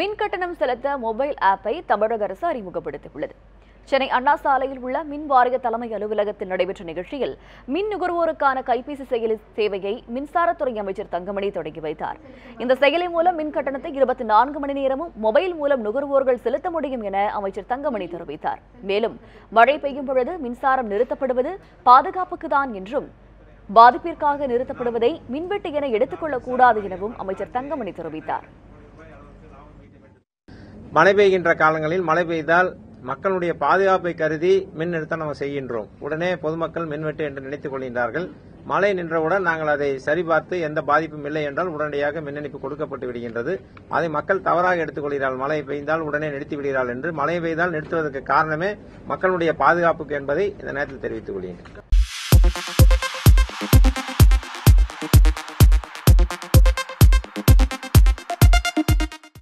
மின் கட்டணம் செலுத்த மொபைல் ஆப்பை தமிழக அரசு அறிமுகப்படுத்தியுள்ளது. சென்னை அண்ணா சாலையில் உள்ள மின் வாரிய தலைமை அலுவலகத்தில் நடைபெற்ற நிகழ்ச்சியில் மின் நுகர்வோருக்கான கைபேசி செயலி சேவையை மின்சாரத்துறை அமைச்சர் தங்கமணி தொடங்கி வைத்தார். இந்த செயலி மூலம் மின் கட்டணத்தை இருபத்தி நான்கு மணி நேரமும் மொபைல் மூலம் நுகர்வோர்கள் செலுத்த முடியும் என அமைச்சர் தங்கமணி தெரிவித்தார். மேலும் மழை பெய்யும் பொழுது மின்சாரம் நிறுத்தப்படுவது பாதுகாப்புக்குதான் என்றும் பாதிப்பிற்காக நிறுத்தப்படுவதை மின்வெட்டு என எடுத்துக்கொள்ளக்கூடாது எனவும் அமைச்சர் தங்கமணி தெரிவித்தார். மழை பெய்கின்ற காலங்களில் மழை பெய்தால் மக்களுடைய பாதுகாப்பை கருதி மின் நிறுத்தம் நம்ம செய்கின்றோம். உடனே பொதுமக்கள் மின்வெட்டு என்று நினைத்துக் கொள்கின்றார்கள். மழை நின்றவுடன் நாங்கள் அதை சரிபார்த்து எந்த பாதிப்பும் இல்லை என்றால் உடனடியாக மின் இணைப்பு கொடுக்கப்பட்டு விடுகின்றது. அதை மக்கள் தவறாக எடுத்துக்கொள்கிறார்கள் மழை பெய்ந்தால் உடனே நிறுத்தி விடுகிறார்கள் என்று. மழை பெய்தால் நிறுத்துவதற்கு காரணமே மக்களுடைய பாதுகாப்புக்கு என்பதை இந்த நேரத்தில் தெரிவித்துக் கொள்கின்றேன்.